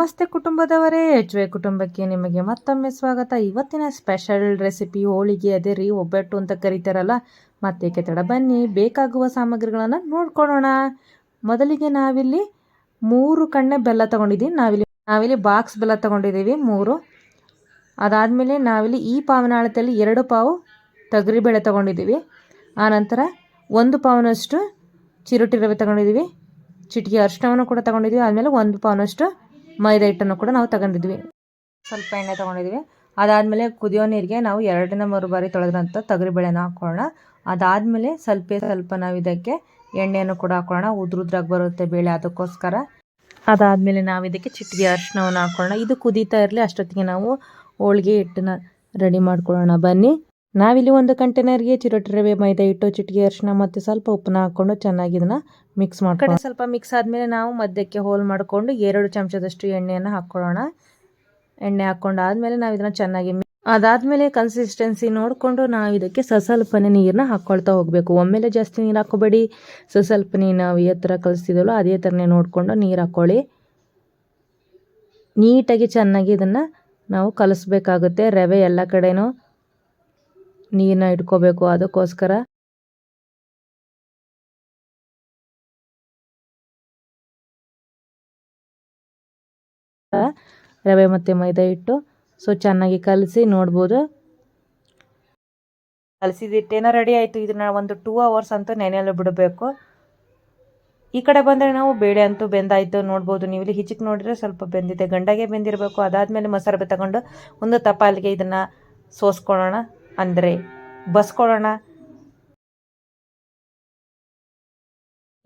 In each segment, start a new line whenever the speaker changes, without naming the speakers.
ನಮಸ್ತೆ ಕುಟುಂಬದವರೇ H Y ಕುಟುಂಬಕ್ಕೆ ನಿಮಗೆ ಮತ್ತೊಮ್ಮೆ ಸ್ವಾಗತ. ಇವತ್ತಿನ ಸ್ಪೆಷಲ್ ರೆಸಿಪಿ ಹೋಳಿಗೆ ಅದೇ ರೀ, ಒಬ್ಬಟ್ಟು ಅಂತ ಕರೀತಾರಲ್ಲ ಮತ್ತೆ ತಡ ಬನ್ನಿ, ಬೇಕಾಗುವ ಸಾಮಗ್ರಿಗಳನ್ನು ನೋಡ್ಕೊಳ್ಳೋಣ. ಮೊದಲಿಗೆ ನಾವಿಲ್ಲಿ ಮೂರು ಕಣ್ಣೆ ಬೆಲ್ಲ ತೊಗೊಂಡಿದ್ದೀವಿ. ನಾವಿಲ್ಲಿ ನಾವಿಲ್ಲಿ ಬಾಕ್ಸ್ ಬೆಲ್ಲ ತೊಗೊಂಡಿದ್ದೀವಿ, ಮೂರು. ಅದಾದಮೇಲೆ ನಾವಿಲ್ಲಿ ಈ ಪಾವಿನ ಅಳತೆಯಲ್ಲಿ ಎರಡು ಪಾವು ತೊಗರಿಬೇಳೆ ತೊಗೊಂಡಿದ್ದೀವಿ. ಆನಂತರ ಒಂದು ಪಾವನಷ್ಟು ಚಿರುಟಿ ರವೆ ತೊಗೊಂಡಿದ್ದೀವಿ. ಚಿಟಿಕೆ ಅರಿಶಿನವನ್ನು ಕೂಡ ತೊಗೊಂಡಿದ್ದೀವಿ. ಆದಮೇಲೆ ಒಂದು ಪಾವನಷ್ಟು ಮೈದಾ ಹಿಟ್ಟನ್ನು ಕೂಡ ನಾವು ತಗೊಂಡಿದ್ವಿ. ಸ್ವಲ್ಪ ಎಣ್ಣೆ ತೊಗೊಂಡಿದ್ವಿ. ಅದಾದಮೇಲೆ ಕುದಿಯೋ ನೀರಿಗೆ ನಾವು ಎರಡನೇ ಮೂರು ಬಾರಿ ತೊಳೆದ್ರಂಥ ತೊಗರಿಬೇಳೆನ ಹಾಕ್ಕೊಳ್ಳೋಣ ಅದಾದಮೇಲೆ ಸ್ವಲ್ಪ ಸ್ವಲ್ಪ ನಾವು ಇದಕ್ಕೆ ಎಣ್ಣೆಯನ್ನು ಕೂಡ ಹಾಕೊಳ್ಳೋಣ. ಉದ್ರುದ್ರಾಗಿ ಬರುತ್ತೆ ಬೇಳೆ ಅದಕ್ಕೋಸ್ಕರ. ಅದಾದಮೇಲೆ ನಾವು ಇದಕ್ಕೆ ಚಿಟ್ಟಿಗೆ ಅರಿಶಿನವನ್ನು ಹಾಕೊಳ್ಳೋಣ. ಇದು ಕುದೀತಾ ಇರಲಿ, ಅಷ್ಟೊತ್ತಿಗೆ ನಾವು ಹೋಳಿಗೆ ಹಿಟ್ಟನ್ನ ರೆಡಿ ಮಾಡ್ಕೊಳ್ಳೋಣ. ಬನ್ನಿ. ನಾವಿಲ್ಲಿ ಒಂದು ಕಂಟೈನರ್ಗೆ ಚಿರೋಟಿ ರವೆ ಮೈದಾ ಹಿಟ್ಟು ಚಿಟಿಕೆ ಅರಿಶಿನ ಮತ್ತು ಸ್ವಲ್ಪ ಉಪ್ಪನ್ನ ಹಾಕ್ಕೊಂಡು ಚೆನ್ನಾಗಿ ಇದನ್ನ ಮಿಕ್ಸ್ ಮಾಡ್ಕೊಂಡು ಸ್ವಲ್ಪ ಮಿಕ್ಸ್ ಆದಮೇಲೆ ನಾವು ಮಧ್ಯಕ್ಕೆ ಹೋಲ್ ಮಾಡಿಕೊಂಡು ಎರಡು ಚಮಚದಷ್ಟು ಎಣ್ಣೆಯನ್ನು ಹಾಕ್ಕೊಳ್ಳೋಣ. ಎಣ್ಣೆ ಹಾಕ್ಕೊಂಡು ಆದಮೇಲೆ ನಾವು ಇದನ್ನು ಚೆನ್ನಾಗಿ ಅದಾದಮೇಲೆ ಕನ್ಸಿಸ್ಟೆನ್ಸಿ ನೋಡಿಕೊಂಡು ನಾವು ಇದಕ್ಕೆ ಸಸಲ್ಪನೆ ನೀರನ್ನ ಹಾಕ್ಕೊಳ್ತಾ ಹೋಗಬೇಕು. ಒಮ್ಮೆಲೆ ಜಾಸ್ತಿ ನೀರು ಹಾಕೋಬೇಡಿ ಸಸಲ್ಪನೆ ನಾವು ಯಾವ ಥರ ಕಲಿಸ್ತಿದ್ವಲ್ಲ ಅದೇ ಥರನೇ ನೋಡಿಕೊಂಡು ನೀರು ಹಾಕ್ಕೊಳ್ಳಿ. ನೀಟಾಗಿ ಚೆನ್ನಾಗಿ ಇದನ್ನು ನಾವು ಕಲಿಸ್ಬೇಕಾಗುತ್ತೆ. ರವೆ ಎಲ್ಲ ಕಡೆನೂ ನೀರನ್ನ ಇಟ್ಕೋಬೇಕು ಅದಕ್ಕೋಸ್ಕರ. ರವೆ ಮತ್ತು ಮೈದಾ ಹಿಟ್ಟು. ಸೊ ಚೆನ್ನಾಗಿ ಕಲಸಿ ನೋಡ್ಬೋದು. ಕಲಸಿದ ಹಿಟ್ಟೇನೋ ರೆಡಿ ಆಯಿತು. ಇದನ್ನ ಒಂದು ಟೂ ಅವರ್ಸ್ ಅಂತೂ ನೆನೆಯಲು ಬಿಡಬೇಕು. ಈ ಕಡೆ ಬಂದರೆ ನಾವು ಬೇಳೆ ಅಂತೂ ಬೆಂದಾಯಿತು ನೋಡ್ಬೋದು. ನೀವು ಇಲ್ಲಿ ಹಿಚಿಕ್ ನೋಡಿದ್ರೆ ಸ್ವಲ್ಪ ಬೆಂದಿದೆ. ಗಂಡಗೆ ಬೆಂದಿರಬೇಕು. ಅದಾದಮೇಲೆ ಬೆ ತಗೊಂಡು ಒಂದು ತಪಾಲಿಗೆ ಇದನ್ನು ಸೋಸ್ಕೊಳ್ಳೋಣ. ಅಂದರೆ ಬಸ್ಕೊಳ್ಳೋಣ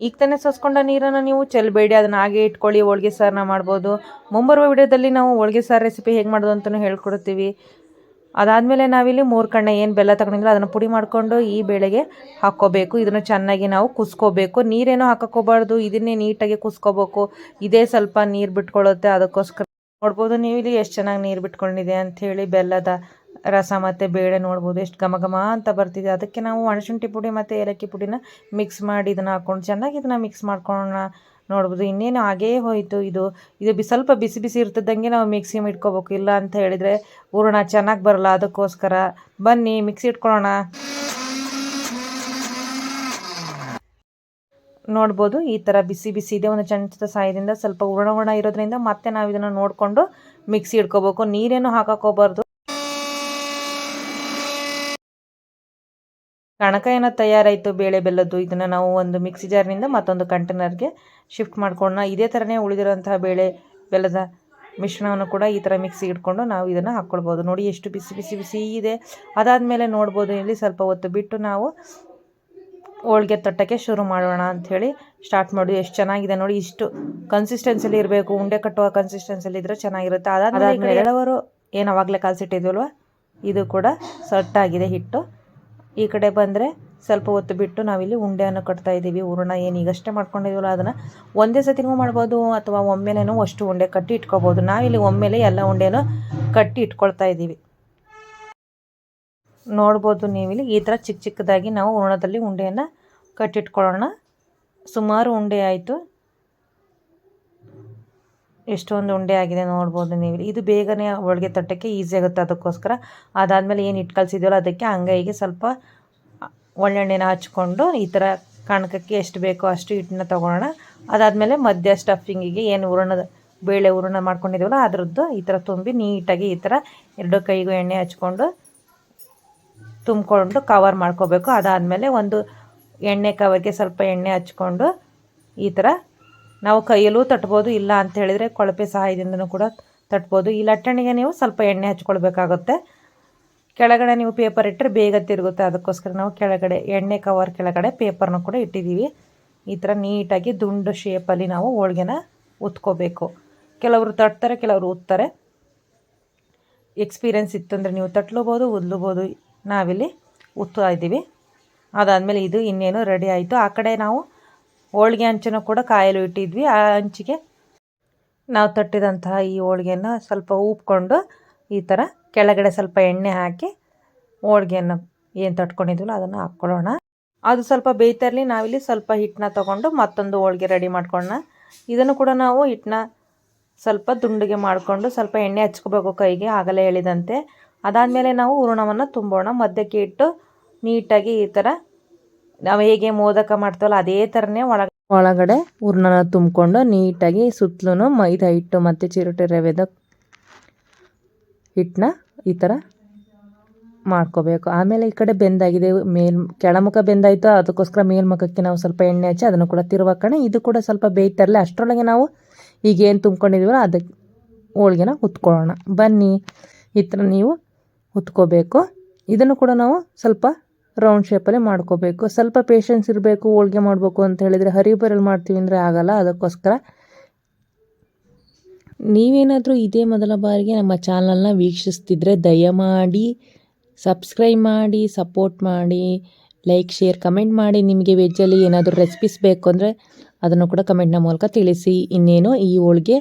ಈಗ ತಾನೇ ಸೋಸ್ಕೊಂಡ ನೀರನ್ನು ನೀವು ಚೆಲ್ಲಬೇಡಿ ಅದನ್ನ ಹಾಗೆ ಇಟ್ಕೊಳ್ಳಿ, ಹೋಳಿಗೆ ಸಾರನ್ನ ಮಾಡ್ಬೋದು. ಮುಂಬರುವ ವಿಡಿಯೋದಲ್ಲಿ ನಾವು ಹೋಳಿಗೆ ಸಾರು ರೆಸಿಪಿ ಹೇಗೆ ಮಾಡೋದು ಅಂತಲೂ ಹೇಳ್ಕೊಡ್ತೀವಿ. ಅದಾದಮೇಲೆ ನಾವಿಲ್ಲಿ ಮೂರು ಕಣ್ಣೆ ಏನು ಬೆಲ್ಲ ತಗೊಂಡಿದ್ರೆ ಅದನ್ನು ಪುಡಿ ಮಾಡಿಕೊಂಡು ಈ ಬೇಳೆಗೆ ಹಾಕ್ಕೋಬೇಕು. ಇದನ್ನು ಚೆನ್ನಾಗಿ ನಾವು ಕುಸ್ಕೋಬೇಕು. ನೀರೇನೋ ಹಾಕೋಕೋಬಾರ್ದು ಇದನ್ನೇ ನೀಟಾಗಿ ಕುಸ್ಕೋಬೇಕು. ಇದೇ ಸ್ವಲ್ಪ ನೀರು ಬಿಟ್ಕೊಳ್ಳುತ್ತೆ ಅದಕ್ಕೋಸ್ಕರ ನೋಡ್ಬೋದು ನೀವು ಇಲ್ಲಿ ಎಷ್ಟು ಚೆನ್ನಾಗಿ ನೀರು ಬಿಟ್ಕೊಂಡಿದೆ ಅಂಥೇಳಿ ಬೆಲ್ಲದ ರಸ ಮತ್ತು ಬೇಳೆ ನೋಡ್ಬೋದು, ಎಷ್ಟು ಘಮ ಘಮ ಅಂತ ಬರ್ತಿದೆ. ಅದಕ್ಕೆ ನಾವು ಒಣಶುಂಠಿ ಪುಡಿ ಮತ್ತು ಏಲಕ್ಕಿ ಪುಡಿನ ಮಿಕ್ಸ್ ಮಾಡಿ ಇದನ್ನು ಹಾಕ್ಕೊಂಡು ಚೆನ್ನಾಗಿ ಇದನ್ನು ಮಿಕ್ಸ್ ಮಾಡ್ಕೊಳ್ಳೋಣ ನೋಡ್ಬೋದು. ಇನ್ನೇನು ಹಾಗೇ ಹೋಯಿತು ಇದು. ಇದು ಬಿ ಸ್ವಲ್ಪ ಬಿಸಿ ಬಿಸಿ ಇರ್ತದಂಗೆ ನಾವು ಮಿಕ್ಸಿ ಇಟ್ಕೋಬೇಕು. ಇಲ್ಲ ಅಂತ ಹೇಳಿದರೆ ಹೂರಣ ಚೆನ್ನಾಗಿ ಬರಲ್ಲ. ಅದಕ್ಕೋಸ್ಕರ ಬನ್ನಿ ಮಿಕ್ಸಿ ಇಟ್ಕೊಳ್ಳೋಣ. ನೋಡ್ಬೋದು ಈ ಥರ ಬಿಸಿ ಬಿಸಿ ಇದೆ. ಒಂದು ಚಮಚದ ಸಹಾಯದಿಂದ ಸ್ವಲ್ಪ ಹೂರಣ ಹೂರಣ ಇರೋದ್ರಿಂದ ಮತ್ತೆ ನಾವು ಇದನ್ನು ನೋಡಿಕೊಂಡು ಮಿಕ್ಸಿ ಇಟ್ಕೋಬೇಕು. ನೀರೇನು ಹಾಕೋಕೋಬಾರ್ದು ಕಣಕ ಏನೋ ತಯಾರಾಯಿತು ಬೇಳೆ ಬೆಲ್ಲದ್ದು. ಇದನ್ನು ನಾವು ಒಂದು ಮಿಕ್ಸಿ ಜಾರ್ನಿಂದ ಮತ್ತೊಂದು ಕಂಟೈನರ್ಗೆ ಶಿಫ್ಟ್ ಮಾಡ್ಕೊಂಡು ಇದೇ ಥರನೇ ಉಳಿದಿರೋಂತಹ ಬೇಳೆ ಬೆಲ್ಲದ ಮಿಶ್ರಣವನ್ನು ಕೂಡ ಈ ಥರ ಮಿಕ್ಸಿ ಇಟ್ಕೊಂಡು ನಾವು ಇದನ್ನು ಹಾಕ್ಕೊಳ್ಬೋದು ನೋಡಿ ಎಷ್ಟು ಬಿಸಿ ಬಿಸಿ ಬಿಸಿ ಇದೆ. ಅದಾದಮೇಲೆ ನೋಡ್ಬೋದು ಇಲ್ಲಿ ಸ್ವಲ್ಪ ಹೊತ್ತು ಬಿಟ್ಟು ನಾವು ಹೋಳಿಗೆ ತಟ್ಟಕ್ಕೆ ಶುರು ಮಾಡೋಣ ಅಂಥೇಳಿ ಸ್ಟಾರ್ಟ್ ಮಾಡಿ ಎಷ್ಟು ಚೆನ್ನಾಗಿದೆ ನೋಡಿ. ಇಷ್ಟು ಕನ್ಸಿಸ್ಟೆನ್ಸಿಲಿ ಇರಬೇಕು. ಉಂಡೆ ಕಟ್ಟುವ ಕನ್ಸಿಸ್ಟೆನ್ಸಿಲಿ ಇದ್ರೆ ಚೆನ್ನಾಗಿರುತ್ತೆ. ಅದಾದಮೇಲೆ ಎರಡವರು ಏನು ಅವಾಗಲೇ ಕಾಲ್ಸಿಟ್ಟಿದ್ವಲ್ವ ಇದು ಕೂಡ ಸಟ್ಟಾಗಿದೆ ಹಿಟ್ಟು. ಈ ಕಡೆ ಬಂದರೆ ಸ್ವಲ್ಪ ಹೊತ್ತು ಬಿಟ್ಟು ನಾವಿಲ್ಲಿ ಉಂಡೆಯನ್ನು ಕಟ್ತಾ ಇದ್ದೀವಿ. ಹೂರಣ ಏನು ಈಗಷ್ಟೇ ಮಾಡ್ಕೊಂಡಿದ್ದೀವಲ್ಲ ಅದನ್ನು ಒಂದೇ ಸತಿನೂ ಮಾಡ್ಬೋದು ಅಥವಾ ಒಮ್ಮೆಲೇನೂ ಅಷ್ಟು ಉಂಡೆ ಕಟ್ಟಿ ಇಟ್ಕೋಬೋದು. ನಾವಿಲ್ಲಿ ಒಮ್ಮೆಲೆ ಎಲ್ಲ ಉಂಡೆನೂ ಕಟ್ಟಿ ಇಟ್ಕೊಳ್ತಾ ಇದ್ದೀವಿ. ನೋಡ್ಬೋದು ನೀವಿಲ್ಲಿ ಈ ಥರ ಚಿಕ್ಕ ಚಿಕ್ಕದಾಗಿ ನಾವು ಹೂರ್ಣದಲ್ಲಿ ಉಂಡೆಯನ್ನು ಕಟ್ಟಿಟ್ಕೊಳ್ಳೋಣ. ಸುಮಾರು ಉಂಡೆ ಆಯಿತು. ಎಷ್ಟೊಂದು ಉಂಡೆ ಆಗಿದೆ ನೋಡ್ಬೋದು ನೀವು ಇದು ಬೇಗನೆ ಹೋಳಿಗೆ ತಟ್ಟಕ್ಕೆ ಈಸಿ ಆಗುತ್ತೆ ಅದಕ್ಕೋಸ್ಕರ. ಅದಾದಮೇಲೆ ಏನು ಇಟ್ಟು ಕಲಿಸಿದ್ವಲ್ಲ ಅದಕ್ಕೆ ಅಂಗೈಗೆ ಸ್ವಲ್ಪ ಒಳ್ಳೆಣ್ಣೆನ ಹಚ್ಕೊಂಡು ಈ ಥರ ಕಣಕಕ್ಕೆ ಎಷ್ಟು ಬೇಕೋ ಅಷ್ಟು ಹಿಟ್ಟನ್ನ ತೊಗೊಳ್ಳೋಣ. ಅದಾದಮೇಲೆ ಮಧ್ಯ ಸ್ಟಫಿಂಗಿಗೆ ಏನು ಹೂರಣದ ಬೇಳೆ ಹೂರಣ ಮಾಡ್ಕೊಂಡಿದ್ದೀವಲ್ಲ ಅದರದ್ದು ಈ ಥರ ತುಂಬಿ ನೀಟಾಗಿ ಈ ಥರ ಎರಡು ಕೈಗೂ ಎಣ್ಣೆ ಹಚ್ಕೊಂಡು ತುಂಬಿಕೊಂಡು ಕವರ್ ಮಾಡ್ಕೋಬೇಕು. ಅದಾದಮೇಲೆ ಒಂದು ಎಣ್ಣೆ ಕವರ್ಗೆ ಸ್ವಲ್ಪ ಎಣ್ಣೆ ಹಚ್ಕೊಂಡು ಈ ಥರ ನಾವು ಕೈಯಲ್ಲೂ ತಟ್ಬೋದು, ಇಲ್ಲ ಅಂತ ಹೇಳಿದರೆ ಕೊಳಪೆ ಸಹಾಯದಿಂದನೂ ಕೂಡ ತಟ್ಬೋದು. ಈ ಲಟ್ಟಣಿಗೆ ನೀವು ಸ್ವಲ್ಪ ಎಣ್ಣೆ ಹಚ್ಕೊಳ್ಬೇಕಾಗುತ್ತೆ. ಕೆಳಗಡೆ ನೀವು ಪೇಪರ್ ಇಟ್ಟರೆ ಬೇಗ ತಿರುಗುತ್ತೆ. ಅದಕ್ಕೋಸ್ಕರ ನಾವು ಕೆಳಗಡೆ, ಎಣ್ಣೆ ಕವರ್ ಕೆಳಗಡೆ ಪೇಪರ್ನ ಕೂಡ ಇಟ್ಟಿದ್ದೀವಿ. ಈ ಥರ ನೀಟಾಗಿ ದುಂಡು ಶೇಪಲ್ಲಿ ನಾವು ಹೋಳ್ಗೆನ ಉತ್ಕೋಬೇಕು. ಕೆಲವರು ತಟ್ತಾರೆ, ಕೆಲವರು ಉತ್ತಾರೆ. ಎಕ್ಸ್ಪೀರಿಯೆನ್ಸ್ ಇತ್ತಂದರೆ ನೀವು ತಟ್ಲೂಬೋದು, ಉದ್ಲೂಬೋದು. ನಾವಿಲ್ಲಿ ಉತ್ತಾ ಇದ್ದೀವಿ. ಅದಾದಮೇಲೆ ಇದು ಇನ್ನೇನು ರೆಡಿ ಆಯಿತು. ಆ ಕಡೆ ನಾವು ಹೋಳಿಗೆ ಹಂಚನ್ನು ಕೂಡ ಕಾಯಲು ಇಟ್ಟಿದ್ವಿ. ಆ ಹಂಚಿಗೆ ನಾವು ತಟ್ಟಿದಂತಹ ಈ ಹೋಳಿಗೆಯನ್ನು ಸ್ವಲ್ಪ ಉಪ್ಕೊಂಡು ಈ ಥರ ಕೆಳಗಡೆ ಸ್ವಲ್ಪ ಎಣ್ಣೆ ಹಾಕಿ ಹೋಳಿಗೆಯನ್ನು ಏನು ತಟ್ಕೊಂಡಿದ್ವಲ್ಲ ಅದನ್ನು ಹಾಕ್ಕೊಳ್ಳೋಣ ಅದು ಸ್ವಲ್ಪ ಬೇಯ್ತಿರಲಿ, ನಾವಿಲ್ಲಿ ಸ್ವಲ್ಪ ಹಿಟ್ಟನ್ನ ತೊಗೊಂಡು ಮತ್ತೊಂದು ಹೋಳಿಗೆ ರೆಡಿ ಮಾಡ್ಕೊಳ್ಳೋಣ. ಇದನ್ನು ಕೂಡ ನಾವು ಹಿಟ್ಟನ್ನ ಸ್ವಲ್ಪ ದುಂಡಿಗೆ ಮಾಡಿಕೊಂಡು ಸ್ವಲ್ಪ ಎಣ್ಣೆ ಹಚ್ಕೋಬೇಕು ಕೈಗೆ, ಆಗಲೇ ಹೇಳಿದಂತೆ ಅದಾದಮೇಲೆ ನಾವು ಹೂರಣವನ್ನು ತುಂಬೋಣ. ಮಧ್ಯಕ್ಕೆ ಇಟ್ಟು ನೀಟಾಗಿ ಈ ಥರ ನಾವು ಹೇಗೆ ಮೋದಕ ಮಾಡ್ತೀವಲ್ಲ ಅದೇ ಥರನೇ ಒಳಗೆ ಒಳಗಡೆ ಹೂರ್ಣನ ತುಂಬಿಕೊಂಡು ನೀಟಾಗಿ ಸುತ್ತಲೂ ಮೈದಾ ಹಿಟ್ಟು ಮತ್ತು ಚಿರೋಟೆ ರವೆದ ಹಿಟ್ಟನ್ನ ಈ ಥರ ಮಾಡ್ಕೋಬೇಕು. ಆಮೇಲೆ ಈ ಕಡೆ ಬೆಂದಾಗಿದೆ, ಮೇಲ್ ಕೆಳಮುಖ ಬೆಂದಾಯಿತು, ಅದಕ್ಕೋಸ್ಕರ ಮೇಲ್ಮುಖಕ್ಕೆ ನಾವು ಸ್ವಲ್ಪ ಎಣ್ಣೆ ಹಚ್ಚಿ ಅದನ್ನು ಕೂಡ ತಿರುವಾಕಣೆ ಇದು ಕೂಡ ಸ್ವಲ್ಪ ಬೇಯ್ತಾರಲ್ಲ ಅಷ್ಟರೊಳಗೆ ನಾವು ಈಗ ಏನು ತುಂಬ್ಕೊಂಡಿದ್ದೀವಲ್ಲ ಅದಕ್ಕೆ ಹೋಳಿಗೆನ ಉತ್ಕೊಳ್ಳೋಣ. ಬನ್ನಿ, ಈ ಥರ ನೀವು ಉತ್ಕೋಬೇಕು. ಇದನ್ನು ಕೂಡ ನಾವು ಸ್ವಲ್ಪ ರೌಂಡ್ ಶೇಪಲ್ಲಿ ಮಾಡ್ಕೋಬೇಕು. ಸ್ವಲ್ಪ ಪೇಷನ್ಸ್ ಇರಬೇಕು, ಹೋಳಿಗೆ ಮಾಡಬೇಕು ಅಂತ ಹೇಳಿದರೆ ಹರಿಬರಲ್ಲಿ ಮಾಡ್ತೀವಿ ಅಂದರೆ ಆಗಲ್ಲ. ಅದಕ್ಕೋಸ್ಕರ ನೀವೇನಾದರೂ ಇದೇ ಮೊದಲ ಬಾರಿಗೆ ನಮ್ಮ ಚಾನಲ್ನ ವೀಕ್ಷಿಸ್ತಿದ್ರೆ ದಯಮಾಡಿ ಸಬ್ಸ್ಕ್ರೈಬ್ ಮಾಡಿ ಸಪೋರ್ಟ್ ಮಾಡಿ ಲೈಕ್ ಶೇರ್ ಕಮೆಂಟ್ ಮಾಡಿ. ನಿಮಗೆ ವೆಜ್ಜಲ್ಲಿ ಏನಾದರೂ ರೆಸಿಪೀಸ್ ಬೇಕು ಅಂದರೆ ಅದನ್ನು ಕೂಡ ಕಮೆಂಟ್ನ ಮೂಲಕ ತಿಳಿಸಿ. ಇನ್ನೇನು ಈ ಹೋಳಿಗೆ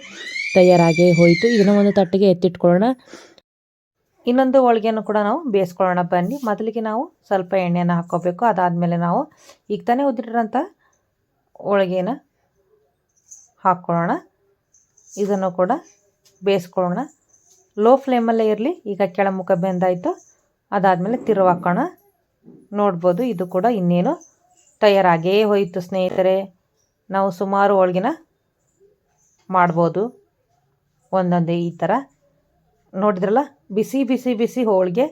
ತಯಾರಾಗೇ ಹೋಯಿತು. ಇದನ್ನು ಒಂದು ತಟ್ಟೆಗೆ ಎತ್ತಿಟ್ಕೊಳ್ಳೋಣ. ಇನ್ನೊಂದು ಹೋಳಿಗೆಯನ್ನು ಕೂಡ ನಾವು ಬೇಯಿಸ್ಕೊಳ್ಳೋಣ. ಬನ್ನಿ, ಮೊದಲಿಗೆ ನಾವು ಸ್ವಲ್ಪ ಎಣ್ಣೆಯನ್ನು ಹಾಕ್ಕೋಬೇಕು. ಅದಾದಮೇಲೆ ನಾವು ಈಗ ತಾನೇ ಉದ್ದಿಟ್ಟಿರೋಂಥ ಹೋಳ್ಗೆನ ಹಾಕ್ಕೊಳ್ಳೋಣ. ಇದನ್ನು ಕೂಡ ಬೇಯಿಸ್ಕೊಳ್ಳೋಣ. ಲೋ ಫ್ಲೇಮಲ್ಲೇ ಇರಲಿ. ಈಗ ಕೆಳಮುಖ ಬೆಂದಾಯಿತು. ಅದಾದಮೇಲೆ ತಿರುವಾಕೋಣ ನೋಡ್ಬೋದು, ಇದು ಕೂಡ ಇನ್ನೇನು ತಯಾರಾಗೇ ಹೋಯಿತು. ಸ್ನೇಹಿತರೆ, ನಾವು ಸುಮಾರು ಹೋಳಿಗೆನ ಮಾಡ್ಬೋದು. ಒಂದೊಂದೇ ಈ ಥರ. ನೋಡಿದ್ರಲ್ಲ, ಬಿಸಿ ಬಿಸಿ ಬಿಸಿ ಹೋಳಿಗೆ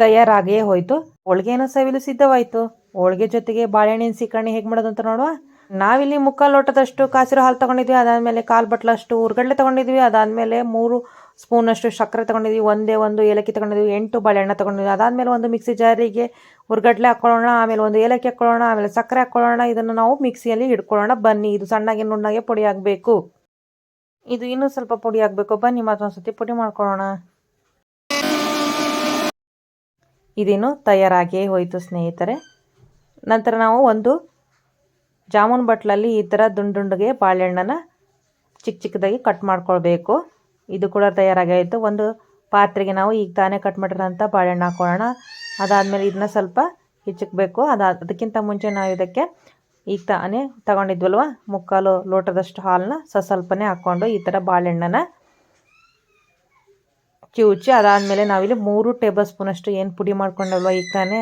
ತಯಾರಾಗೇ ಹೋಯಿತು. ಹೋಳಿಗೆನ ಸವಿಲು ಸಿದ್ಧವಾಯಿತು. ಹೋಳಿಗೆ ಜೊತೆಗೆ ಬಾಳೆಹಣ್ಣಿನ ಸಿಕ್ಕಣ್ಣಿ ಹೇಗೆ ಮಾಡೋದು ಅಂತ ನೋಡುವ? ನಾವಿಲ್ಲಿ ಮುಕ್ಕಾಲು ಲೋಟದಷ್ಟು ಕಾಸಿರೋ ಹಾಲು ತೊಗೊಂಡಿದ್ವಿ, ಅದಾದಮೇಲೆ ಕಾಲು ಬಟ್ಲಷ್ಟು ಉರ್ಗಡ್ಲೆ ತೊಗೊಂಡಿದ್ವಿ, ಅದಾದಮೇಲೆ ಮೂರು ಸ್ಪೂನಷ್ಟು ಸಕ್ಕರೆ ತಗೊಂಡಿದ್ವಿ, ಒಂದೇ ಒಂದು ಏಲಕ್ಕಿ ತೊಗೊಂಡಿದ್ವಿ, ಎಂಟು ಬಾಳೆಹಣ್ಣು ತೊಗೊಂಡಿದ್ವಿ, ಅದಾದಮೇಲೆ ಒಂದು ಮಿಕ್ಸಿ ಜಾರಿಗೆ ಉರ್ಗಡ್ಲೆ ಹಾಕ್ಕೊಳ್ಳೋಣ ಆಮೇಲೆ ಒಂದು ಏಲಕ್ಕಿ ಹಾಕ್ಕೊಳ್ಳೋಣ ಆಮೇಲೆ ಸಕ್ಕರೆ ಹಾಕ್ಕೊಳ್ಳೋಣ ಇದನ್ನು ನಾವು ಮಿಕ್ಸಿಯಲ್ಲಿ ಇಟ್ಕೊಳ್ಳೋಣ ಬನ್ನಿ, ಇದು ಸಣ್ಣಗೆ ನುಣ್ಣಗೆ ಪುಡಿ ಆಗಬೇಕು. ಇದು ಇನ್ನೂ ಸ್ವಲ್ಪ ಪುಡಿ ಆಗಬೇಕು. ಬನ್ನಿ ಮತ್ತೊಂದು ಸತಿ ಪುಡಿ ಮಾಡ್ಕೊಳ್ಳೋಣ. ಇದೇನು ತಯಾರಾಗಿಯೇ ಹೋಯಿತು ಸ್ನೇಹಿತರೆ. ನಂತರ ನಾವು ಒಂದು ಜಾಮೂನ್ ಬಟ್ಲಲ್ಲಿ ಈ ಥರ ದುಂಡುಂಡಿಗೆ ಬಾಳೆಹಣ್ಣನ್ನು ಚಿಕ್ಕ ಚಿಕ್ಕದಾಗಿ ಕಟ್ ಮಾಡ್ಕೊಳ್ಬೇಕು. ಇದು ಕೂಡ ತಯಾರಾಗಾಯಿತು ಒಂದು ಪಾತ್ರೆಗೆ ನಾವು ಈಗ ತಾನೇ ಕಟ್ ಮಾಡಿರೋಂಥ ಬಾಳೆಹಣ್ಣು ಹಾಕೊಳ್ಳೋಣ. ಅದಾದಮೇಲೆ ಇದನ್ನ ಸ್ವಲ್ಪ ಹೆಚ್ಚಿಕ್ಬೇಕು. ಅದಾದ ಅದಕ್ಕಿಂತ ಮುಂಚೆ ನಾವು ಇದಕ್ಕೆ ಈಗ ತಾನೇ ತಗೊಂಡಿದ್ವಲ್ವ? ಮುಕ್ಕಾಲು ಲೋಟದಷ್ಟು ಹಾಲನ್ನ ಸ್ವಲ್ಪನೇ ಹಾಕ್ಕೊಂಡು ಈ ಥರ ಬಾಳೆಹಣ್ಣನ್ನು ಕಿವುಚಿ, ಅದಾದಮೇಲೆ ನಾವಿಲ್ಲಿ ಮೂರು ಟೇಬಲ್ ಸ್ಪೂನಷ್ಟು ಏನು ಪುಡಿ ಮಾಡ್ಕೊಂಡಲ್ವ ಈಗ ತಾನೇ?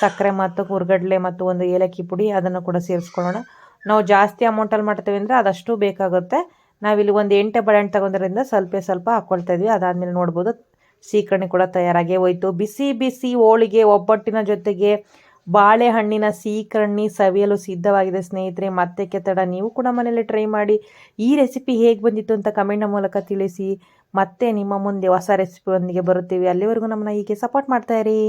ಸಕ್ಕರೆ ಮತ್ತು ಹುರ್ಗಡ್ಲೆ ಮತ್ತು ಒಂದು ಏಲಕ್ಕಿ ಪುಡಿ ಅದನ್ನು ಕೂಡ ಸೇರಿಸ್ಕೊಳ್ಳೋಣ. ನಾವು ಜಾಸ್ತಿ ಅಮೌಂಟಲ್ಲಿ ಮಾಡ್ತೇವೆ ಅಂದರೆ ಅದಷ್ಟು ಬೇಕಾಗುತ್ತೆ. ನಾವಿಲ್ಲಿ ಒಂದು ಎಂಟೆ ಬಾಳೆಹಣ್ಣು ತಗೊಂಡ್ರಿಂದ ಸ್ವಲ್ಪ ಸ್ವಲ್ಪ ಹಾಕ್ಕೊಳ್ತಾ ಇದ್ವಿ. ಅದಾದಮೇಲೆ ನೋಡ್ಬೋದು. ಸೀಕರಣೆ ಕೂಡ ತಯಾರಾಗೇ ಹೋಯಿತು. ಬಿಸಿ ಬಿಸಿ ಹೋಳಿಗೆ ಒಬ್ಬಟ್ಟಿನ ಜೊತೆಗೆ ಬಾಳೆಹಣ್ಣಿನ ಸೀಕರಣಿ ಸವಿಯಲು ಸಿದ್ಧವಾಗಿದೆ ಸ್ನೇಹಿತರೆ, ಮತ್ತೆ ಕೆತ್ತಡ ನೀವು ಕೂಡ ಮನೇಲಿ ಟ್ರೈ ಮಾಡಿ. ಈ ರೆಸಿಪಿ ಹೇಗೆ ಬಂದಿತ್ತು ಅಂತ ಕಮೆಂಟ್ನ ಮೂಲಕ ತಿಳಿಸಿ. ಮತ್ತೆ ನಿಮ್ಮ ಮುಂದೆ ಹೊಸ ರೆಸಿಪಿಯೊಂದಿಗೆ ಬರುತ್ತೀವಿ. ಅಲ್ಲಿವರೆಗೂ ನಮ್ಮನ್ನ ಹೀಗೆ ಸಪೋರ್ಟ್ ಮಾಡ್ತಾ ಇರಿ.